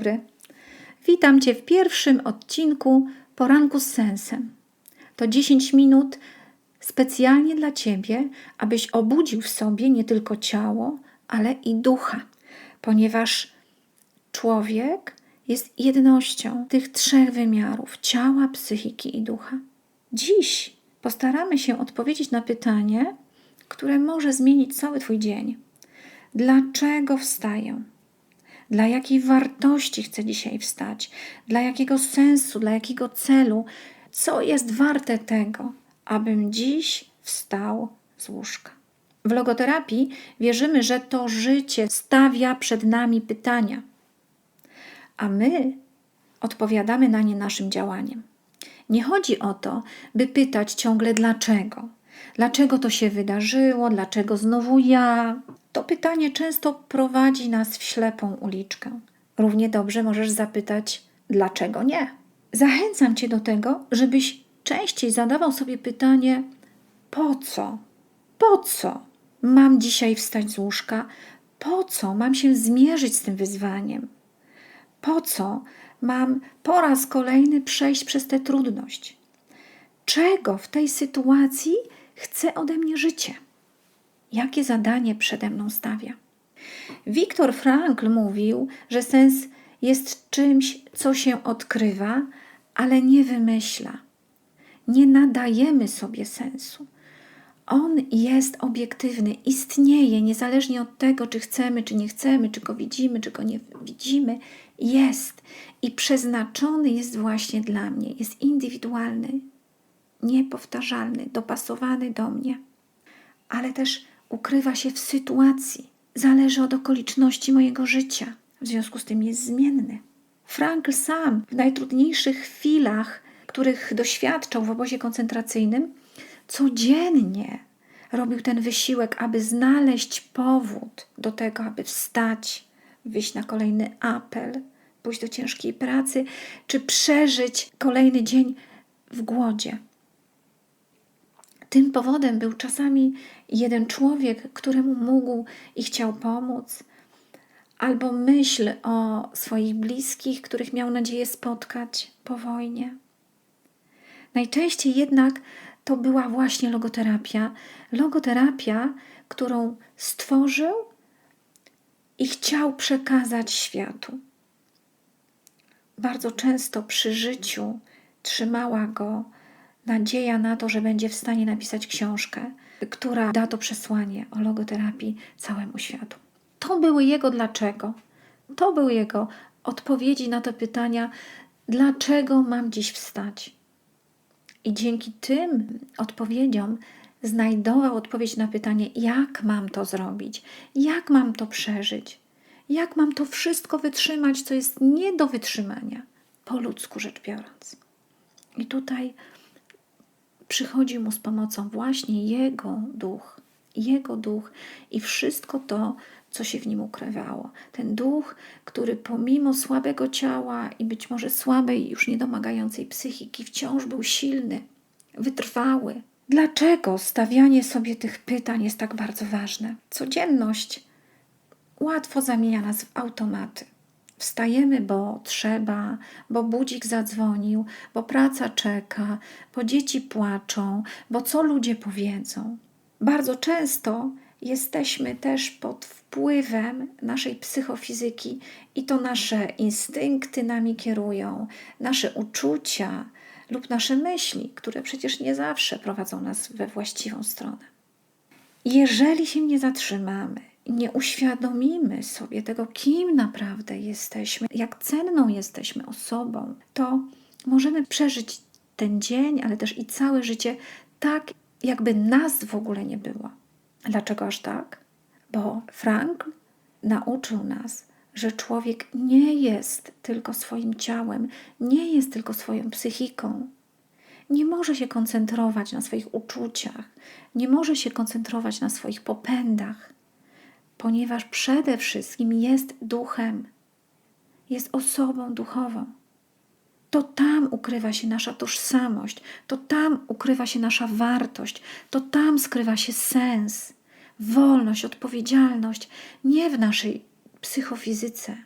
dobry. Witam Cię w pierwszym odcinku Poranku z Sensem. To 10 minut specjalnie dla Ciebie, abyś obudził w sobie nie tylko ciało, ale i ducha, ponieważ człowiek jest jednością tych trzech wymiarów ciała, psychiki i ducha. Dziś postaramy się odpowiedzieć na pytanie, które może zmienić cały Twój dzień. Dlaczego wstaję? Dla jakiej wartości chcę dzisiaj wstać? Dla jakiego sensu, dla jakiego celu? Co jest warte tego, abym dziś wstał z łóżka? W logoterapii wierzymy, że to życie stawia przed nami pytania, a my odpowiadamy na nie naszym działaniem. Nie chodzi o to, by pytać ciągle dlaczego. Dlaczego to się wydarzyło? Dlaczego znowu ja? To pytanie często prowadzi nas w ślepą uliczkę. Równie dobrze możesz zapytać, dlaczego nie? Zachęcam Cię do tego, żebyś częściej zadawał sobie pytanie, po co? Po co mam dzisiaj wstać z łóżka? Po co mam się zmierzyć z tym wyzwaniem? Po co mam po raz kolejny przejść przez tę trudność? Czego w tej sytuacji chce ode mnie życie? Jakie zadanie przede mną stawia? Wiktor Frankl mówił, że sens jest czymś, co się odkrywa, ale nie wymyśla. Nie nadajemy sobie sensu. On jest obiektywny, istnieje niezależnie od tego, czy chcemy, czy nie chcemy, czy go widzimy, czy go nie widzimy. Jest i przeznaczony jest właśnie dla mnie, jest indywidualny, niepowtarzalny, dopasowany do mnie, ale też ukrywa się w sytuacji, zależy od okoliczności mojego życia, w związku z tym jest zmienny. Frankl sam w najtrudniejszych chwilach, których doświadczał w obozie koncentracyjnym, codziennie robił ten wysiłek, aby znaleźć powód do tego, aby wstać, wyjść na kolejny apel, pójść do ciężkiej pracy, czy przeżyć kolejny dzień w głodzie. Tym powodem był czasami jeden człowiek, któremu mógł i chciał pomóc, albo myśl o swoich bliskich, których miał nadzieję spotkać po wojnie. Najczęściej jednak to była właśnie logoterapia. Logoterapia, którą stworzył i chciał przekazać światu. Bardzo często przy życiu trzymała go nadzieja na to, że będzie w stanie napisać książkę, która da to przesłanie o logoterapii całemu światu. To były jego dlaczego. To były jego odpowiedzi na te pytania, dlaczego mam dziś wstać. I dzięki tym odpowiedziom znajdował odpowiedź na pytanie, jak mam to zrobić, jak mam to przeżyć, jak mam to wszystko wytrzymać, co jest nie do wytrzymania, po ludzku rzecz biorąc. I tutaj przychodzi mu z pomocą właśnie Jego duch, Jego duch i wszystko to, co się w nim ukrywało. Ten duch, który pomimo słabego ciała i być może słabej, już niedomagającej psychiki, wciąż był silny, wytrwały. Dlaczego stawianie sobie tych pytań jest tak bardzo ważne? Codzienność łatwo zamienia nas w automaty. Wstajemy, bo trzeba, bo budzik zadzwonił, bo praca czeka, bo dzieci płaczą, bo co ludzie powiedzą. Bardzo często jesteśmy też pod wpływem naszej psychofizyki i to nasze instynkty nami kierują, nasze uczucia lub nasze myśli, które przecież nie zawsze prowadzą nas we właściwą stronę. Jeżeli się nie zatrzymamy, nie uświadomimy sobie tego, kim naprawdę jesteśmy, jak cenną jesteśmy osobą, to możemy przeżyć ten dzień, ale też i całe życie tak, jakby nas w ogóle nie było. Dlaczego aż tak? Bo Frank nauczył nas, że człowiek nie jest tylko swoim ciałem, nie jest tylko swoją psychiką. Nie może się koncentrować na swoich uczuciach, nie może się koncentrować na swoich popędach, ponieważ przede wszystkim jest duchem, jest osobą duchową. To tam ukrywa się nasza tożsamość, to tam ukrywa się nasza wartość, to tam skrywa się sens, wolność, odpowiedzialność, nie w naszej psychofizyce,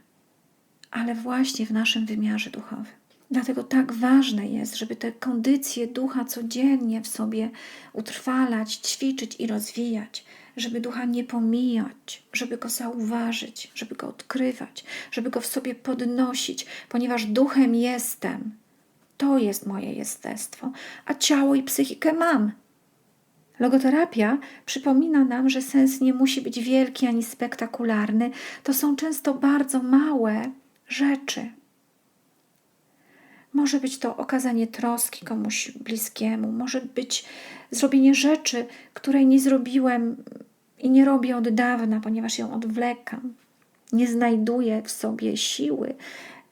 ale właśnie w naszym wymiarze duchowym. Dlatego tak ważne jest, żeby te kondycje ducha codziennie w sobie utrwalać, ćwiczyć i rozwijać, żeby ducha nie pomijać, żeby go zauważyć, żeby go odkrywać, żeby go w sobie podnosić, ponieważ duchem jestem. To jest moje jestestwo, a ciało i psychikę mam. Logoterapia przypomina nam, że sens nie musi być wielki ani spektakularny. To są często bardzo małe rzeczy. Może być to okazanie troski komuś bliskiemu, może być zrobienie rzeczy, której nie zrobiłem i nie robię od dawna, ponieważ ją odwlekam. Nie znajduję w sobie siły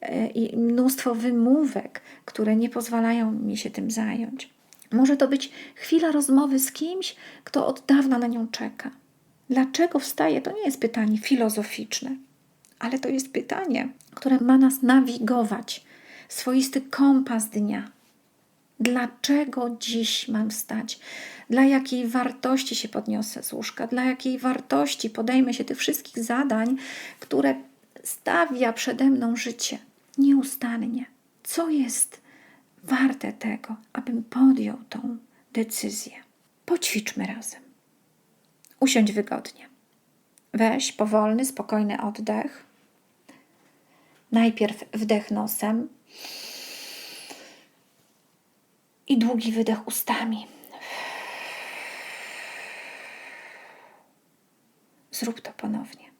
e, i mnóstwo wymówek, które nie pozwalają mi się tym zająć. Może to być chwila rozmowy z kimś, kto od dawna na nią czeka. Dlaczego wstaje? To nie jest pytanie filozoficzne, ale to jest pytanie, które ma nas nawigować, swoisty kompas dnia. Dlaczego dziś mam wstać? Dla jakiej wartości się podniosę z łóżka? Dla jakiej wartości podejmę się tych wszystkich zadań, które stawia przede mną życie nieustannie? Co jest warte tego, abym podjął tą decyzję? Poćwiczmy razem. Usiądź wygodnie. Weź powolny, spokojny oddech. Najpierw wdech nosem i długi wydech ustami. Zrób to ponownie.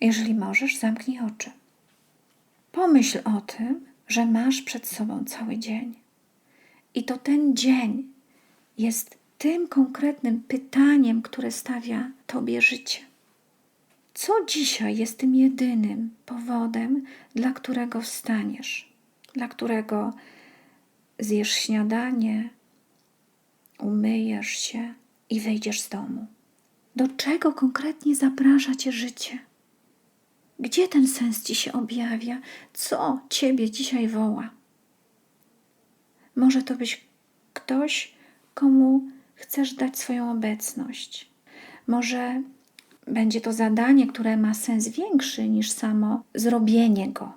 Jeżeli możesz, zamknij oczy. Pomyśl o tym, że masz przed sobą cały dzień. I to ten dzień jest tym konkretnym pytaniem, które stawia Tobie życie. Co dzisiaj jest tym jedynym powodem, dla którego wstaniesz, dla którego zjesz śniadanie, umyjesz się i wyjdziesz z domu? Do czego konkretnie zaprasza Cię życie? Gdzie ten sens Ci się objawia? Co Ciebie dzisiaj woła? Może to być ktoś, komu chcesz dać swoją obecność. Może będzie to zadanie, które ma sens większy niż samo zrobienie go.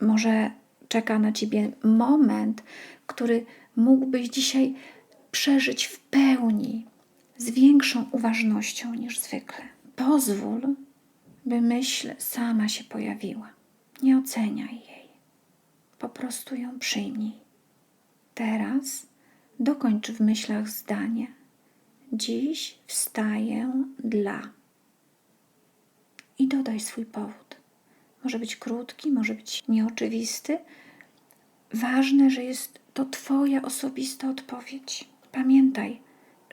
Może czeka na ciebie moment, który mógłbyś dzisiaj przeżyć w pełni, z większą uważnością niż zwykle. Pozwól, by myśl sama się pojawiła. Nie oceniaj jej. Po prostu ją przyjmij. Teraz dokończ w myślach zdanie. Dziś wstaję dla. I dodaj swój powód. Może być krótki, może być nieoczywisty. Ważne, że jest to Twoja osobista odpowiedź. Pamiętaj,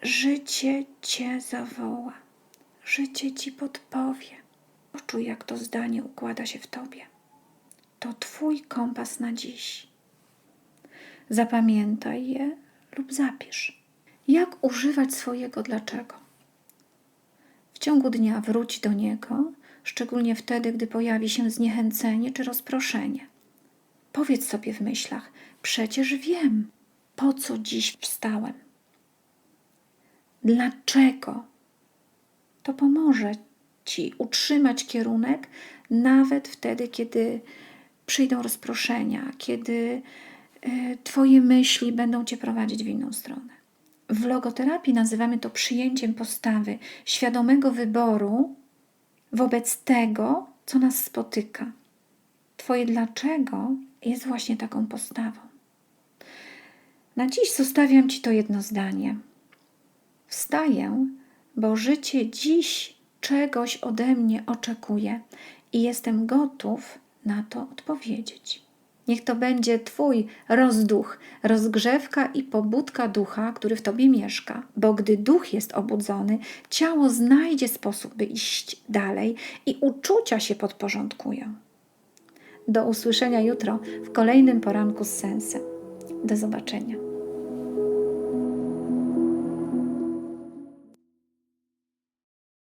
życie Cię zawoła, życie Ci podpowie. Poczuj, jak to zdanie układa się w Tobie. To Twój kompas na dziś. Zapamiętaj je lub zapisz. Jak używać swojego dlaczego? W ciągu dnia wróć do niego, szczególnie wtedy, gdy pojawi się zniechęcenie czy rozproszenie. Powiedz sobie w myślach: Przecież wiem, po co dziś wstałem. Dlaczego? To pomoże ci utrzymać kierunek nawet wtedy, kiedy przyjdą rozproszenia, kiedy Twoje myśli będą Cię prowadzić w inną stronę. W logoterapii nazywamy to przyjęciem postawy, świadomego wyboru wobec tego, co nas spotyka. Twoje dlaczego jest właśnie taką postawą. Na dziś zostawiam Ci to jedno zdanie. Wstaję, bo życie dziś czegoś ode mnie oczekuje i jestem gotów na to odpowiedzieć. Niech to będzie Twój rozduch, rozgrzewka i pobudka ducha, który w Tobie mieszka, bo gdy duch jest obudzony, ciało znajdzie sposób, by iść dalej i uczucia się podporządkują. Do usłyszenia jutro w kolejnym poranku z sensem. Do zobaczenia.